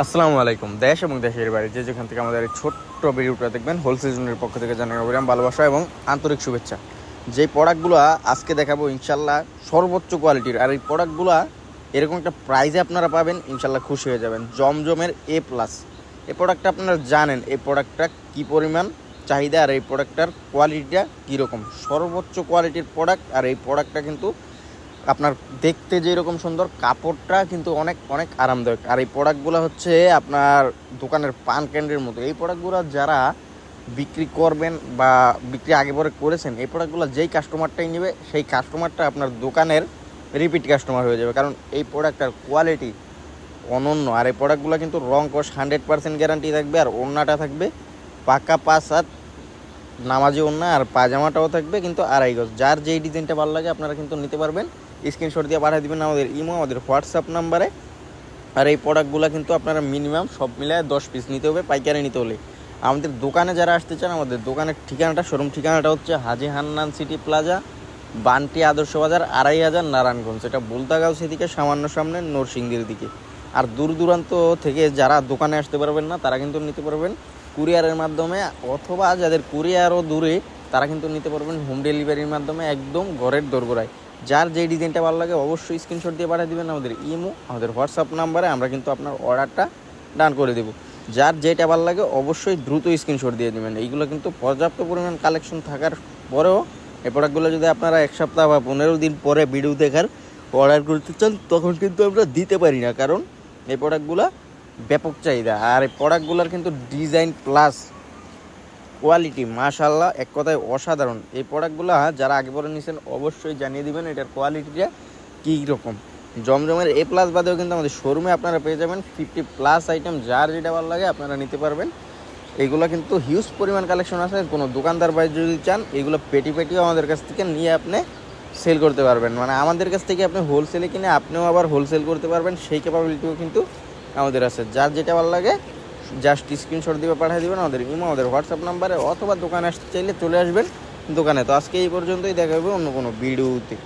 আসসালামু আলাইকুম। দেশ এবং দেশের বাইরে যে যেখান থেকে আমাদের ছোট্ট ভিডিওটা দেখবেন হোলসেল জোনের পক্ষ থেকে জানাই অবিরাম ভালোবাসা এবং আন্তরিক শুভেচ্ছা। যে প্রোডাক্টগুলো আজকে দেখাবো ইনশাল্লাহ সর্বোচ্চ কোয়ালিটির আর এই প্রোডাক্টগুলো এরকম একটা প্রাইজে আপনারা পাবেন ইনশাল্লাহ খুশি হয়ে যাবেন। জমজমের এ প্লাস এই প্রোডাক্টটা আপনারা জানেন, এই প্রোডাক্টটা কী পরিমাণ চাহিদা আর এই প্রোডাক্টটার কোয়ালিটিটা কীরকম? সর্বোচ্চ কোয়ালিটির প্রোডাক্ট আর এই প্রোডাক্টটা কিন্তু আপনার দেখতে যেরকম সুন্দর, কাপড়টা কিন্তু অনেক অনেক আরামদায়ক। আর এই প্রোডাক্টগুলো হচ্ছে আপনার দোকানের পান ক্যান্ডির মতো। এই প্রোডাক্টগুলো যারা বিক্রি করবেন বা বিক্রি আগে পরে করেছেন, এই প্রোডাক্টগুলো যেই কাস্টমারটাই নেবে, সেই কাস্টমারটা আপনার দোকানের রিপিট কাস্টমার হয়ে যাবে। কারণ এই প্রোডাক্টটার কোয়ালিটি অনন্য। আর এই প্রোডাক্টগুলো কিন্তু রং কস হান্ড্রেড পার্সেন্ট গ্যারান্টি থাকবে, আর ওড়নাটা থাকবে পাকা পাঁচ হাত নামাজি ওড়না আর পাজামাটাও থাকবে, কিন্তু আড়াই গজ। যার যেই ডিজাইনটা ভালো লাগে আপনারা কিন্তু নিতে পারবেন। স্ক্রিনশট দিয়ে পাঠিয়ে দেবেন আমাদের ইমো, আমাদের হোয়াটসঅ্যাপ নাম্বারে। আর এই প্রোডাক্টগুলো কিন্তু আপনারা মিনিমাম সব মিলায় দশ পিস নিতে হবে, পাইকারি নিতে হলে। আমাদের দোকানে যারা আসতে চান, আমাদের দোকানের ঠিকানাটা শোরুম ঠিকানাটা হচ্ছে হাজি হান্নান সিটি প্লাজা, বান্টি আদর্শ বাজার, আড়াই হাজার নারায়ণগঞ্জ। এটা বুলতাগাঁও সেদিকে, সামান্য সামনে নরসিংদীর দিকে। আর দূর দূরান্ত থেকে যারা দোকানে আসতে পারবেন না, তারা কিন্তু নিতে পারবেন। কুরিয়ারের মাধ্যমে অথবা যাদের কুরিয়ারও দূরে, তারা কিন্তু নিতে পারবেন হোম ডেলিভারির মাধ্যমে একদম ঘরের দোরগোড়ায়। যার যেই ডিজাইনটা ভালো লাগে অবশ্যই স্ক্রিনশট দিয়ে পাঠিয়ে দেবেন আমাদের ইমো, আমাদের হোয়াটসঅ্যাপ নাম্বারে আমরা কিন্তু আপনার অর্ডারটা ডান করে দেবো। যার যেটা ভালো লাগে অবশ্যই দ্রুত স্ক্রিনশট দিয়ে দেবেন। এইগুলো কিন্তু পর্যাপ্ত পরিমাণ কালেকশন থাকার পরেও এই প্রোডাক্টগুলো যদি আপনারা এক সপ্তাহ বা পনেরো দিন পরে ভিডিও দেখার অর্ডার করতে চান, তখন কিন্তু আমরা দিতে পারি না। কারণ এই প্রোডাক্টগুলো ব্যাপক চাহিদা। আর এই প্রোডাক্টগুলোর কিন্তু ডিজাইন প্লাস কোয়ালিটি মাশাল্লাহ এক কথায় অসাধারণ। এই প্রোডাক্টগুলো যারা আগে পরে নিয়েছেন অবশ্যই জানিয়ে দিবেন এটার কোয়ালিটিটা কী রকম। জমজমের এ প্লাস বাদেও কিন্তু আমাদের শোরুমে আপনারা পেয়ে যাবেন ফিফটি প্লাস আইটেম যার যেটা ভালো লাগে আপনারা নিতে পারবেন। এগুলো কিন্তু হিউজ পরিমাণ কালেকশন আছে। কোনো দোকানদার বাইরে যদি চান, এগুলো পেটি পেটিও আমাদের কাছ থেকে নিয়ে আপনি সেল করতে পারবেন। মানে আমাদের কাছ থেকে আপনি হোলসেলে কিনে আপনিও আবার হোলসেল করতে পারবেন। সেই ক্যাপাবিলিটিও কিন্তু আমাদের আছে। যার যেটা ভালো লাগে জাস্ট স্ক্রিনশট দিয়ে পাঠিয়ে দেবেন আমাদের ইমো, আমাদের হোয়াটসঅ্যাপ নাম্বারে, অথবা দোকানে আসতে চাইলে চলে আসবেন দোকানে। তো আজকে এই পর্যন্তই, দেখা হবে অন্য কোনো ভিডিওতে।